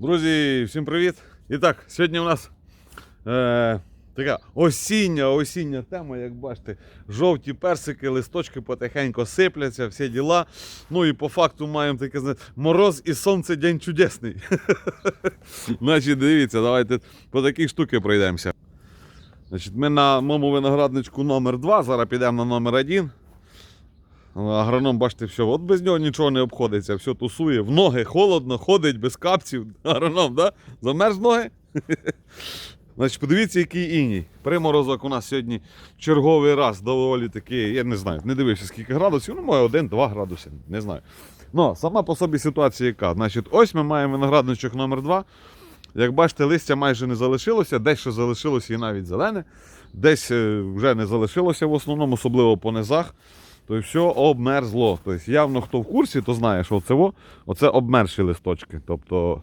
Друзі, всім привіт! І так, сьогодні у нас е, така осіння, осіння тема, як бачите, жовті персики, листочки потихеньку сипляться, всі діла. Ну і по факту маємо таке мороз і сонце день чудесний. Значить, дивіться, давайте по такій штуки пройдемося. Значить, ми на моєму виноградничку номер 2 зараз підемо на номер 1. Агроном, бачите, все, от без нього нічого не обходиться, все тусує. В ноги холодно, ходить без капців. Агроном, да? Замерз ноги? Значить, подивіться, який іній. Приморозок у нас сьогодні черговий раз доволі такий, я не знаю, не дивився скільки градусів, ну, може 1-2 градуси, не знаю. Ну, сама по собі ситуація яка. Значить, ось ми маємо виноградничок номер 2 Як бачите, листя майже не залишилося, десь що залишилося і навіть зелене, десь е, вже не залишилося в основному, особливо по низах. То все обмерзло. Тобто, явно хто в курсі, то знає, що це, оце обмерші листочки. Тобто,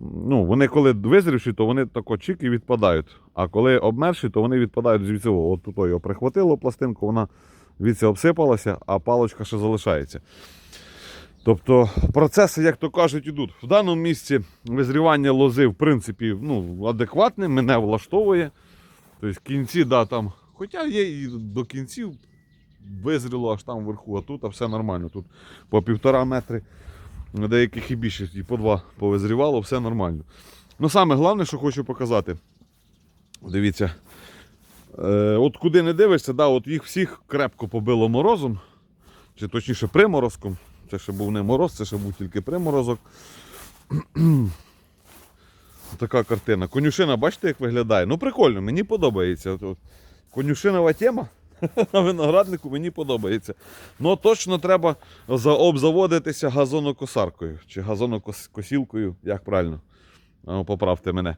ну, вони коли визрівші, то вони тако чик і відпадають. А коли обмерші, то вони відпадають звідси. От тут його прихватило пластинку, вона звідси обсипалася, а палочка ще залишається. Тобто процеси, як то кажуть, ідуть. В даному місці визрівання лози, в принципі, ну, адекватне, мене влаштовує. Тобто кінці, да, там, хоча є і до кінців визріло аж там вверху, а тут а все нормально. Тут по півтора метри, деяких і більше, і по два повизрівало, все нормально. Ну саме головне, що хочу показати. Дивіться. Е, от куди не дивишся, да, от їх всіх крепко побило морозом, чи точніше приморозком. Це ще був не мороз, це ще був тільки приморозок. Така картина. Конюшина, бачите, як виглядає? Ну прикольно, мені подобається. Конюшинова тема на винограднику мені подобається. Ну точно треба заобзаводитися газонокосаркою чи газонокосілкою, як правильно. Поправте мене.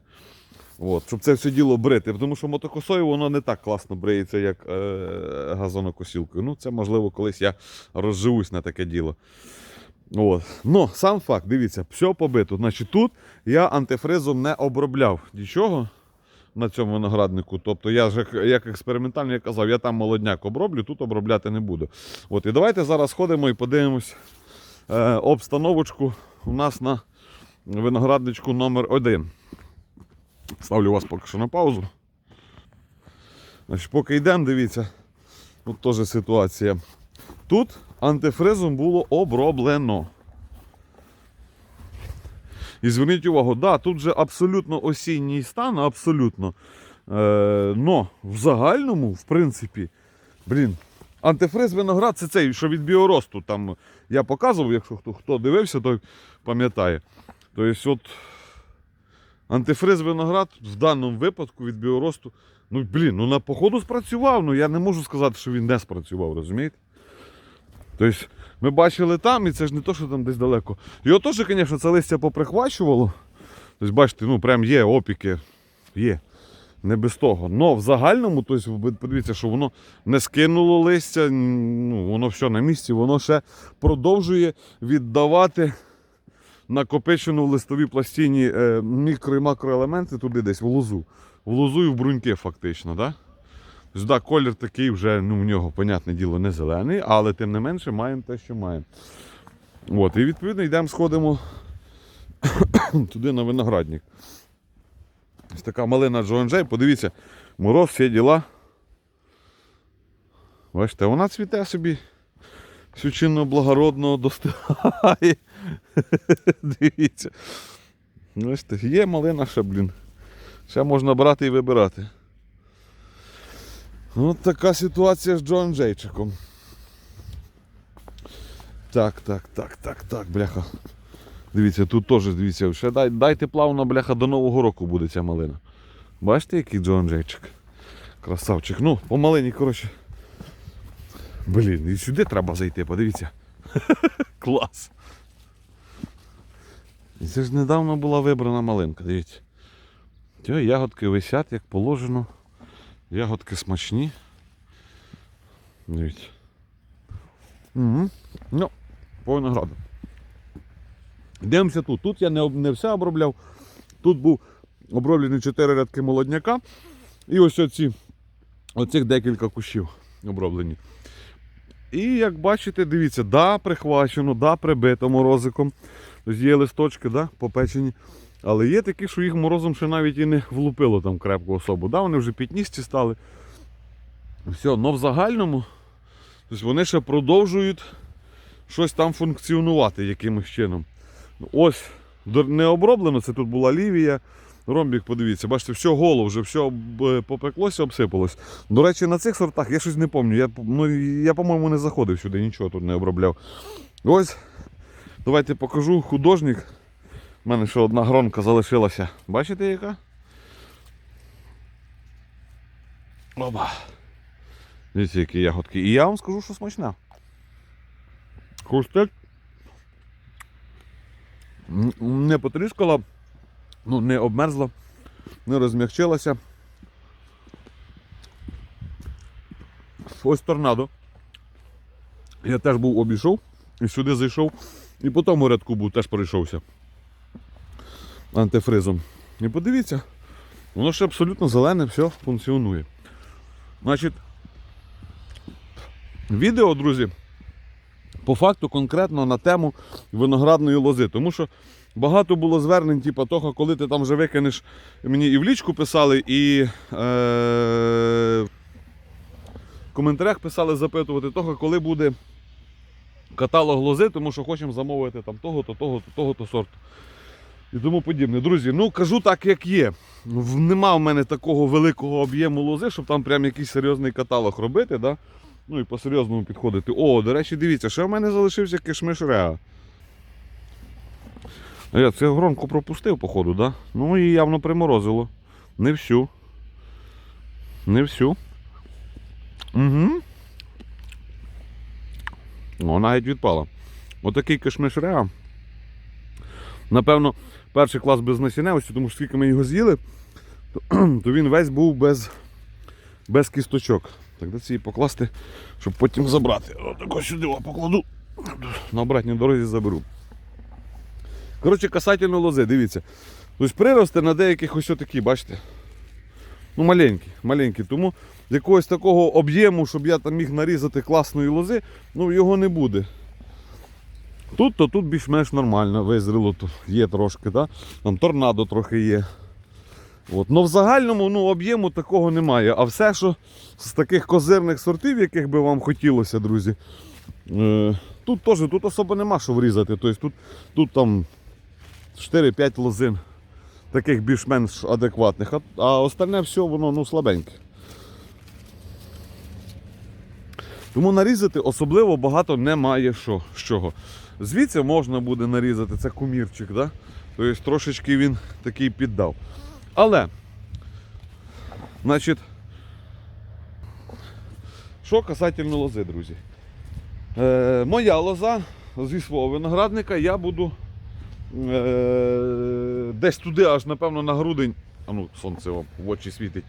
От, щоб це все діло брити. Тому що мотокосою воно не так класно бриється, як е, газонокосілкою. Ну, це можливо колись я розживусь на таке діло. От. Ну, сам факт, дивіться, все побито. Значить, тут я антифризом не обробляв нічого на цьому винограднику. Тобто я ж як- експериментально я казав, я там молодняк оброблю, тут обробляти не буду. От, і давайте зараз ходимо і подивимось е, обстановочку у нас на виноградничку номер 1 Ставлю вас поки що на паузу. Значить, поки йдемо, дивіться, тут теж ситуація. Тут антифризом було оброблено. І зверніть увагу, да, тут же абсолютно осінній стан, абсолютно. Е, но в загальному, в принципі, блін, антифриз виноград це цей, що від біоросту. Там я показував, якщо хто, хто дивився, той пам'ятає. Тобто, от антифриз виноград в даному випадку від біоросту, ну блін, ну на походу спрацював. Ну я не можу сказати, що він не спрацював, розумієте? Тобто, ми бачили там, і це ж не то, що там десь далеко. Його теж, звісно, це листя поприхвачувало. Тобто, бачите, ну прям є опіки, є. Не без того. Но в загальному, тобто, подивіться, що воно не скинуло листя, ну, воно все на місці, воно ще продовжує віддавати накопичену в листовій пластині е, мікро і макроелементи туди десь в лозу. В лозу і в бруньки, фактично. Да? Да, колір такий вже, ну, в нього, понятне діло, не зелений, але тим не менше маємо те, що маємо. От, і відповідно йдемо, сходимо туди на виноградник. Ось така малина Джоанджей, подивіться, мороз, всі діла. Бачите, вона цвіте собі свячинно благородно достигає. Дивіться. Бачите, є малина ще, блін. Ще можна брати і вибирати. От така ситуація з Джон Джейчиком. Так, так, так, так, так, бляха. Дивіться, тут теж дивіться, ще дай, дайте плавно, бляха, до Нового року буде ця малина. Бачите, який Джон Джейчик? Красавчик. Ну, по малині, коротше. Блін, і сюди треба зайти, подивіться. Клас. І це ж недавно була вибрана малинка, дивіться. Ті ягодки висять, як положено. Ягодки смачні. Дивіться. Угу. Ну, по винограду. Дивимося тут. Тут я не, не все обробляв. Тут був оброблений 4 рядки молодняка. І ось оці, оцих декілька кущів оброблені. І як бачите, дивіться, да, прихвачено, да, прибито морозиком. Є листочки, да, попечені. Але є такі, що їх морозом ще навіть і не влупило там крепку особу. Да, вони вже пітністі стали. Все, но в загальному тобто вони ще продовжують щось там функціонувати якимось чином. Ну, Ось, не оброблено, це тут була лівія. Ромбік, подивіться, бачите, все голо вже, все попеклося, обсипалось. До речі, на цих сортах я щось не пам'ятаю. Я, ну, я, по-моєму, не заходив сюди, нічого тут не обробляв. Ось, давайте покажу художник. У мене ще одна гронка залишилася. Бачите, яка? Оба. Дивіться, які ягодки. І я вам скажу, що смачна. Хрустить. Не потріскала, ну, не обмерзла, не розм'якчилася. Ось торнадо. Я теж був обійшов і сюди зайшов. І по тому рядку був, теж пройшовся антифризом. І подивіться, воно ще абсолютно зелене, все функціонує. Значить, відео, друзі, по факту конкретно на тему виноградної лози. Тому що багато було звернень, типу того, коли ти там вже викинеш, мені і в лічку писали, і е- в коментарях писали запитувати того, коли буде каталог лози, тому що хочемо замовити там того-то, того-то, того-то сорту. І тому подібне. Друзі, ну кажу так, як є. Нема в мене такого великого об'єму лози, щоб там прям якийсь серйозний каталог робити. Да? Ну і по-серйозному підходити. О, до речі, дивіться, ще в мене залишився кишмиш Реа. Я це громко пропустив, походу, да? Ну і явно приморозило. Не всю. Не всю. Угу. О, навіть відпала. Отакий кишмиш Реа. Напевно, перший клас без насінневості, тому що скільки ми його з'їли, то, то він весь був без, без кісточок. Так де ці покласти, щоб потім забрати. Отако сюди покладу. На обратній дорозі заберу. Коротше, касательно лози, дивіться. Тобто прирости на деяких ось такі, бачите? Ну, маленькі, маленькі. Тому якогось такого об'єму, щоб я там міг нарізати класної лози, ну його не буде. Тут то тут більш-менш нормально, визріло тут є трошки, да? там торнадо трохи є. От. Но в загальному ну, об'єму такого немає. А все, що з таких козирних сортів, яких би вам хотілося, друзі, е, тут теж тут особо нема що врізати. Тобто тут, тут там 4-5 лозин таких більш-менш адекватних, а, а остальне все воно ну, слабеньке. Тому нарізати особливо багато немає що, з чого. Звідси можна буде нарізати, це кумірчик, да? тобто трошечки він такий піддав. Але, значить, що касательно лози, друзі. Е, моя лоза зі свого виноградника я буду е, десь туди, аж напевно на грудень. А ну, сонце вам в очі світить.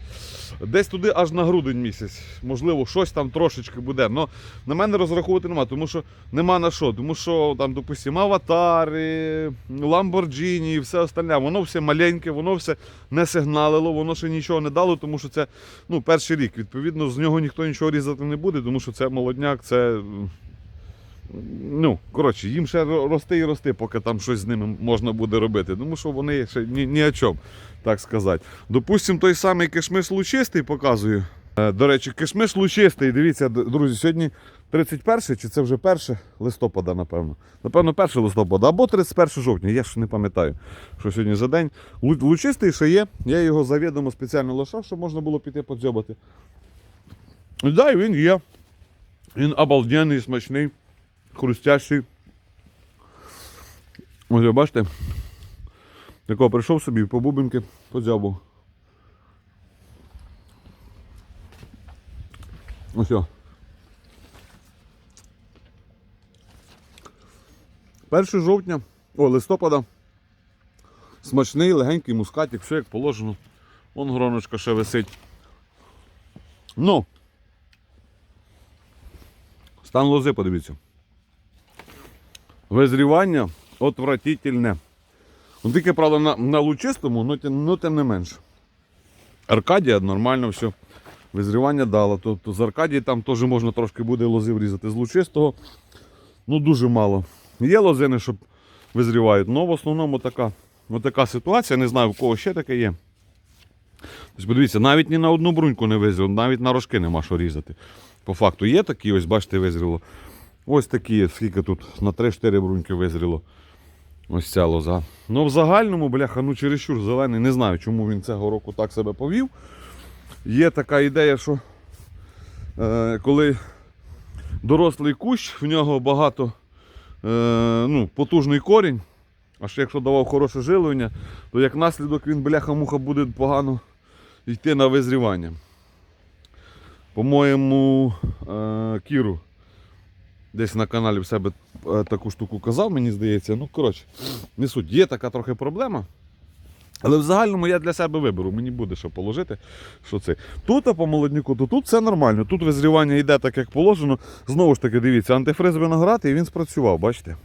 Десь туди аж на грудень місяць. Можливо, щось там трошечки буде. Но на мене розраховувати нема, тому що нема на що. Тому що там, допустимо, аватари, Ламборджіні і все остальне, воно все маленьке, воно все не сигналило, воно ще нічого не дало, тому що це ну, перший рік. Відповідно, з нього ніхто нічого різати не буде, тому що це молодняк, це. Ну, коротше, їм ще рости і рости, поки там щось з ними можна буде робити. Тому що вони ще ні, ні о чому, так сказати. Допустим, той самий кишмиш лучистий показую. Е, До речі, кишмиш лучистий. Дивіться, друзі, сьогодні 31 чи це вже 1 листопада, напевно. Напевно, 1 листопада або 31 жовтня, я ж не пам'ятаю, що сьогодні за день. Лучистий ще є. Я його завідомо спеціально лишав, щоб можна було піти подзьобати. Так, да, він є. Він обалденний, смачний, хрустящий. Ось бачите. Такого прийшов собі по бубенки, подзьобав. Ось. о. 1 жовтня, о, листопада. Смачний, легенький мускатик, все як положено. Вон гроночка ще висить. Ну. Стан лози, подивіться. Визрівання отвратительне. Ну, тільки, правда, на, на лучистому, ну, тим- ну тим не менше. Аркадія нормально все. Визрівання дало. Тобто з Аркадії там теж можна трошки буде лози врізати. З лучистого ну дуже мало. Є лозини, що визрівають, але в основному така, така ситуація. Не знаю, в кого ще таке є. Тобто, подивіться, навіть ні на одну бруньку не визріло, навіть на рожки нема що різати. По факту є такі, ось бачите, визріло. Ось такі, скільки тут на 3-4 бруньки визріло. Ось ця лоза. Ну, в загальному, бляха, ну чересчур зелений. Не знаю, чому він цього року так себе повів. Є така ідея, що е, коли дорослий кущ, в нього багато е, ну, потужний корінь, а ще якщо давав хороше жилення, то як наслідок він бляха-муха буде погано йти на визрівання. По-моєму, е, Кіру десь на каналі в себе е, таку штуку казав, мені здається. Ну, коротше, не суть. Є така трохи проблема. Але в загальному я для себе виберу, мені буде що положити. Що це. Тут а по молодняку, то тут все нормально. Тут визрівання йде так, як положено. Знову ж таки, дивіться, антифриз виноград і він спрацював, бачите?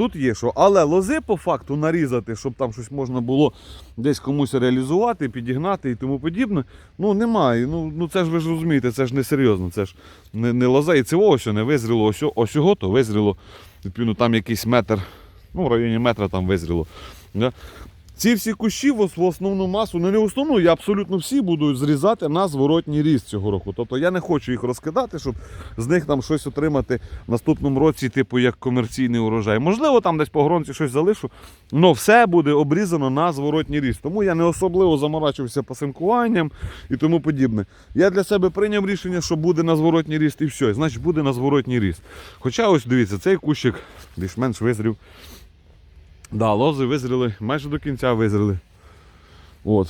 Тут є що, але лози по факту нарізати, щоб там щось можна було десь комусь реалізувати, підігнати і тому подібне. Ну немає. Ну, ну це ж ви ж розумієте, це ж не серйозно, це ж не, не лоза. І це ось не визріло, ось, ось то визріло. Відповідно, там якийсь метр, ну в районі метра там визріло. Да? Ці всі кущі в основну масу, ну не основну, я абсолютно всі буду зрізати на зворотній ріст цього року. Тобто я не хочу їх розкидати, щоб з них там щось отримати в наступному році, типу як комерційний урожай. Можливо, там десь по гронці щось залишу, але все буде обрізано на зворотній ріст. Тому я не особливо заморачувався пасинкуванням і тому подібне. Я для себе прийняв рішення, що буде на зворотній ріст і все. Значить буде на зворотній ріст. Хоча ось дивіться, цей кущик більш-менш визрів. Да, лози визріли, майже до кінця визріли. От.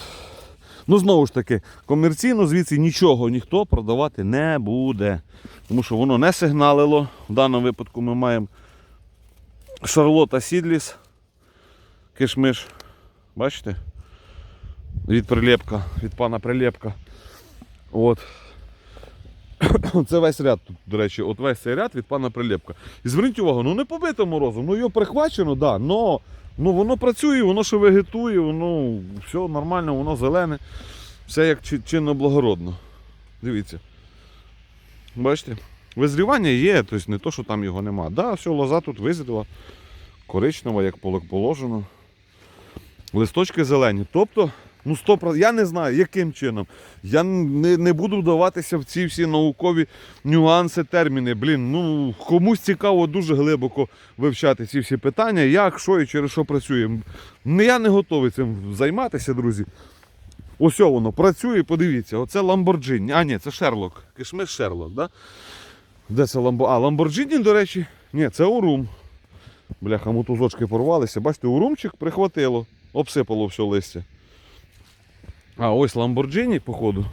Ну, знову ж таки, комерційно звідси нічого ніхто продавати не буде. Тому що воно не сигналило. В даному випадку ми маємо Шарлота Сідліс, кишмиш. Бачите? Від прилепка, від пана прилепка. От. Це весь ряд тут, до речі, от весь цей ряд від пана Прилепка. І зверніть увагу, ну не побито морозом, ну його прихвачено, да, но ну, воно працює, воно ще вегетує, воно все нормально, воно зелене, все як чинно благородно. Дивіться. Бачите? Визрівання є, тобто не то, що там його нема. Да, все, лоза тут визріла, коричнева, як положено. Листочки зелені. Тобто, ну 100%, я не знаю, яким чином. Я не, не буду вдаватися в ці всі наукові нюанси, терміни. Блін, ну комусь цікаво дуже глибоко вивчати ці всі питання, як, що і через що працює. Я не готовий цим займатися, друзі. Ось воно працює, подивіться, оце Lamborghini. А, ні, це Шерлок. Кишмиш Шерлок, да? Де це Ламбо? А, Lamborghini, до речі, ні, це Урум. Бляха, мотузочки порвалися. Бачите, урумчик прихватило, обсипало все листя. А, ось Lamborghini, походу.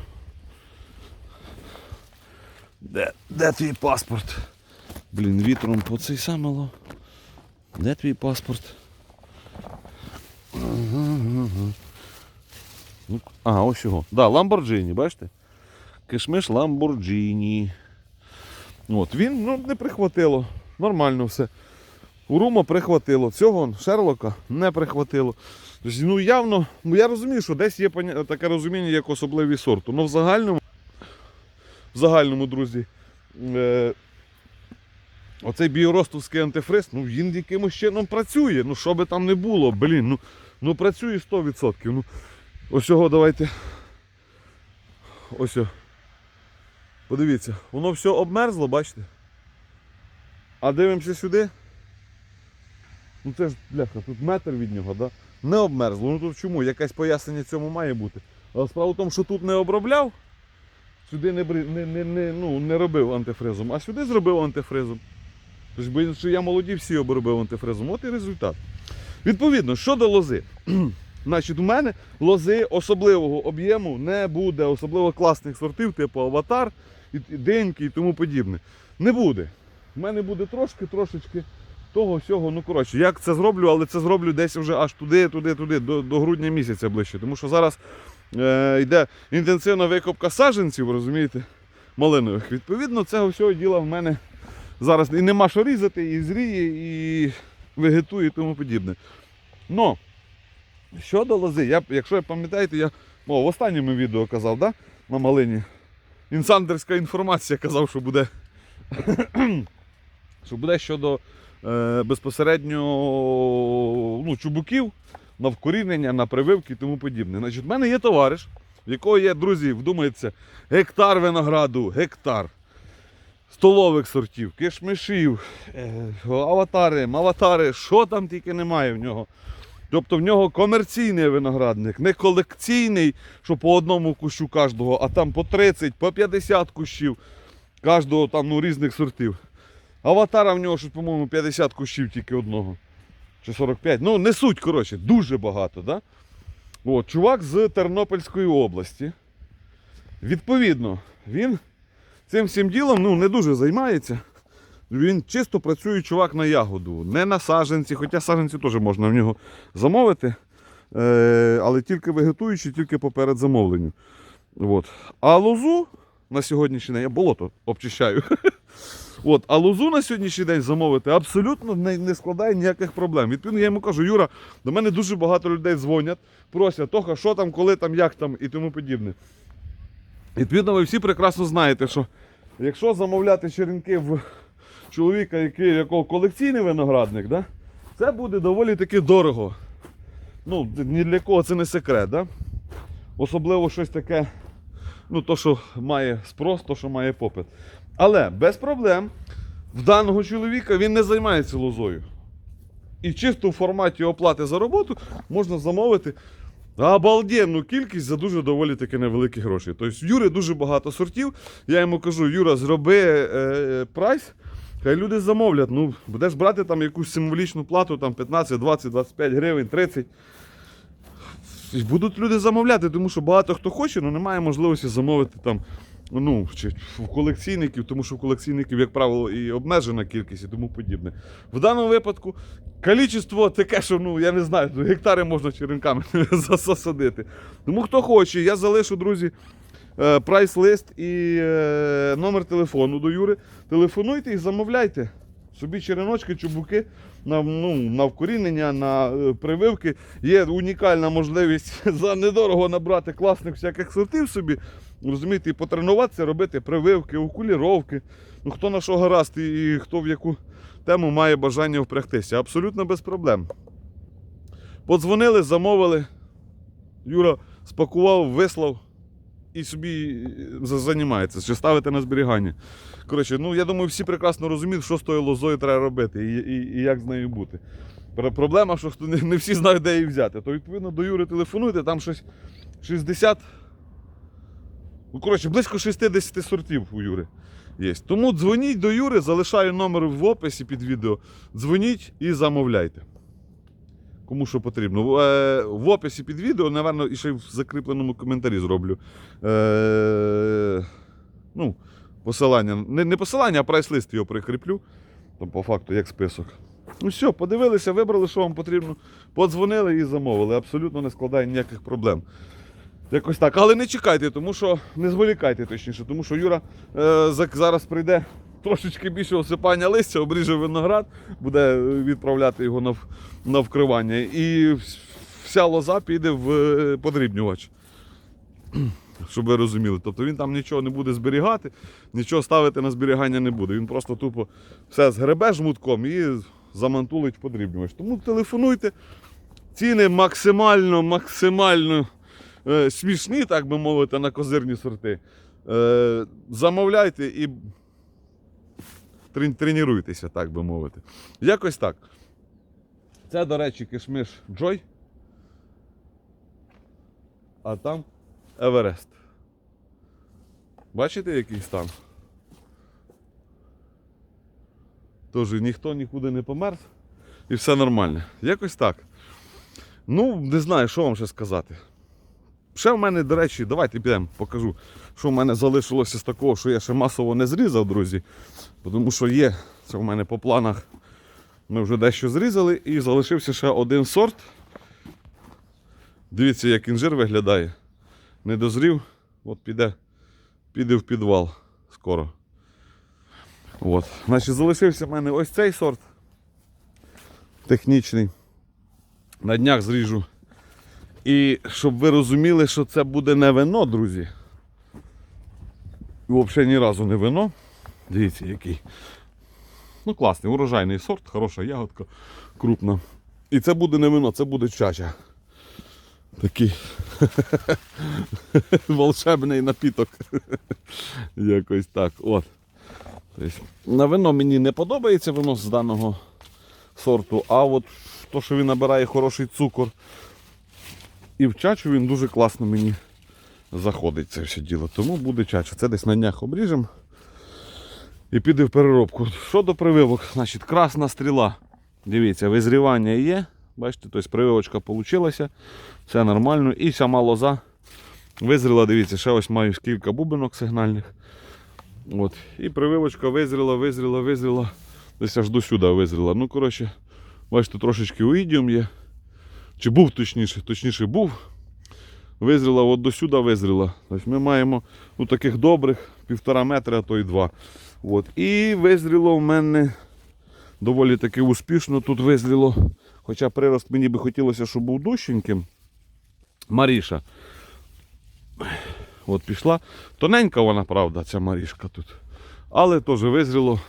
Де, де твій паспорт? Блін, вітром по цей самело. Де твій паспорт? Ну, Ага, ось його. Да, Lamborghini, бачите? Кишмиш Lamborghini. От, він ну, не прихватило. Нормально все. Урума прихватило. Цього Шерлока не прихватило. Ну явно, ну я розумію, що десь є таке розуміння як особливий сорту. Ну в загальному, в загальному, друзі, е, оцей біоростовський антифриз, ну він якимось чином працює. Ну що би там не було, блін, ну, ну працює 100%. Ну, ось його давайте. Ось. о. Подивіться, воно все обмерзло, бачите? А дивимося сюди. Ну це ж, бляха, тут метр від нього, да? Не обмерзло. Ну тут чому? Якесь пояснення цьому має бути. Але справа в тому, що тут не обробляв, сюди не, не, не, не, ну, не робив антифризом, а сюди зробив антифризом. Тож, бо що я молоді всі обробив антифризом. От і результат. Відповідно, щодо лози. Значить, у мене лози особливого об'єму не буде, особливо класних сортів, типу аватар, і- деньки і тому подібне. Не буде. У мене буде трошки, трошечки того всього. Ну коротше, як це зроблю, але це зроблю десь вже аж туди, туди, туди, до, до грудня місяця ближче. Тому що зараз е, йде інтенсивна викопка саджанців, розумієте, малинових. Відповідно, цього всього діла в мене зараз і нема що різати, і зріє, і вегетує і тому подібне. Но Щодо лози, я, якщо ви пам'ятаєте, я о, в останньому відео казав, да? на малині. Інсандерська інформація казав, що буде, що буде щодо безпосередньо ну, чубуків на вкорінення, на прививки і тому подібне. Значить, в мене є товариш, в якого є, друзі, вдумається, гектар винограду, гектар. Столових сортів, кишмишів, е, аватари, маватари, що там тільки немає в нього. Тобто в нього комерційний виноградник, не колекційний, що по одному кущу кожного, а там по 30, по 50 кущів кожного там ну, різних сортів. Аватара в нього, по-моєму, 50 кущів тільки одного. Чи 45. Ну, не суть, коротше, дуже багато. Да? От, чувак з Тернопільської області. Відповідно, він цим всім ділом ну, не дуже займається. Він чисто працює чувак на ягоду, не на саженці, хоча саженці теж можна в нього замовити. Е, але тільки вегетуючи, тільки поперед замовленню. От. А лозу на сьогоднішній день, я болото обчищаю. От, а лозу на сьогоднішній день замовити абсолютно не, не складає ніяких проблем. Відповідно, я йому кажу, Юра, до мене дуже багато людей дзвонять, просять, Тоха, що там, коли там, як там і тому подібне. Відповідно, ви всі прекрасно знаєте, що якщо замовляти черенки в чоловіка, який, якого колекційний виноградник, да, це буде доволі таки дорого. Ну, ні для кого це не секрет. Да? Особливо щось таке, ну, то, що має спрос, то, що має попит. Але без проблем в даного чоловіка він не займається лозою. І чисто в форматі оплати за роботу можна замовити обалденну кількість за дуже доволі таки невеликі гроші. Тобто в Юри дуже багато сортів. Я йому кажу, Юра, зроби е, прайс, хай люди замовлять. Ну, будеш брати там якусь символічну плату, там 15, 20, 25 гривень, 30. І будуть люди замовляти, тому що багато хто хоче, але немає можливості замовити там. Ну, чи в колекційників, тому що в колекційників, як правило, і обмежена кількість і тому подібне. В даному випадку кількість таке, що ну, я не знаю, ну, гектари можна черенками засадити. Тому хто хоче, я залишу, друзі, е, прайс-лист і е, номер телефону до Юри. Телефонуйте і замовляйте. Собі череночки, чубуки на, ну, на вкорінення, на е, прививки. Є унікальна можливість за недорого набрати класних всяких сортів собі. Розумієте, і потренуватися, робити прививки, окуліровки. Ну, хто на що гаразд і, хто в яку тему має бажання впрягтися. Абсолютно без проблем. Подзвонили, замовили. Юра спакував, вислав і собі е, займається, чи ставити на зберігання. Коротше, ну я думаю, всі прекрасно розуміють, що з тою лозою треба робити і, і, і як з нею бути. Проблема, що не всі знають, де її взяти. То відповідно до Юри телефонуйте, там щось 60. Ну, коротше, близько 60 сортів у Юри є. Тому дзвоніть до Юри, залишаю номер в описі під відео. Дзвоніть і замовляйте. Кому що потрібно. В, е, в описі під відео, напевно, і ще й в закріпленому коментарі зроблю. Е, ну, посилання. Не, не посилання, а прайс-лист його прикріплю. Там по факту як список. Ну все, подивилися, вибрали, що вам потрібно. Подзвонили і замовили. Абсолютно не складає ніяких проблем. Якось так. Але не чекайте, тому що не зволікайте точніше, тому що Юра е, зараз прийде трошечки більше осипання листя, обріже виноград, буде відправляти його на, на вкривання. І вся лоза піде в е, подрібнювач. Щоб ви розуміли. Тобто він там нічого не буде зберігати, нічого ставити на зберігання не буде. Він просто тупо все згребе жмутком і замантулить подрібнювач. Тому телефонуйте. Ціни максимально, максимально е, смішні, так би мовити, на козирні сорти. Е, замовляйте і тренуйтеся, так би мовити. Якось так. Це, до речі, кишмиш Джой. А там Еверест. Бачите, який стан? Тож ніхто нікуди не помер і все нормально. Якось так. Ну, не знаю, що вам ще сказати. Ще в мене, до речі, давайте підемо, покажу, що в мене залишилося з такого, що я ще масово не зрізав, друзі. Тому що є, це в мене по планах. Ми вже дещо зрізали і залишився ще один сорт. Дивіться, як інжир виглядає. Не дозрів, от піде, піде в підвал скоро. От. Значить, залишився в мене ось цей сорт технічний. На днях зріжу І щоб ви розуміли, що це буде не вино, друзі. Взагалі ні разу не вино. Дивіться, який. Ну, класний, урожайний сорт, хороша ягодка, крупна. І це буде не вино, це буде чача. Такий волшебний напіток. Якось так. От. Тобто, на вино мені не подобається вино з даного сорту, а от то, що він набирає хороший цукор. І в чачу він дуже класно мені заходить це все діло. Тому буде чача. Це десь на днях обріжемо і піде в переробку. Що до прививок, значить, красна стріла. Дивіться, визрівання є. Бачите, тобто прививочка вийшла, все нормально. І сама лоза визріла, дивіться, ще ось маю кілька бубинок сигнальних. От. І прививочка визріла, визріла, визріла. Десь аж до сюди визріла. Ну, коротше, бачите, трошечки уїдіум є. Чи був точніше, точніше був. Визріла, от до сюди визріла. Тобто ми маємо ну, таких добрих півтора метра, а то й два. От. І визріло в мене доволі таки успішно тут визріло. Хоча прирост мені би хотілося, щоб був дужченьким. Маріша. От пішла. Тоненька вона, правда, ця Марішка тут. Але теж визріло.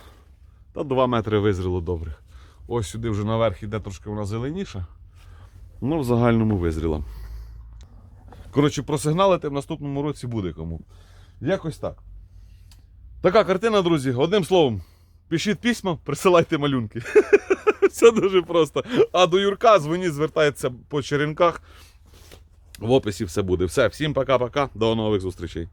Та 2 метри визріло добрих. Ось сюди вже наверх іде трошки вона зеленіша. Ну, в загальному визріла. Коротше, просигналити в наступному році буде кому. Якось так. Така картина, друзі. Одним словом, пишіть письма, присилайте малюнки. Все дуже просто. А до Юрка дзвоніть, звертається по черенках. В описі все буде. Все, всім пока-пока. До нових зустрічей.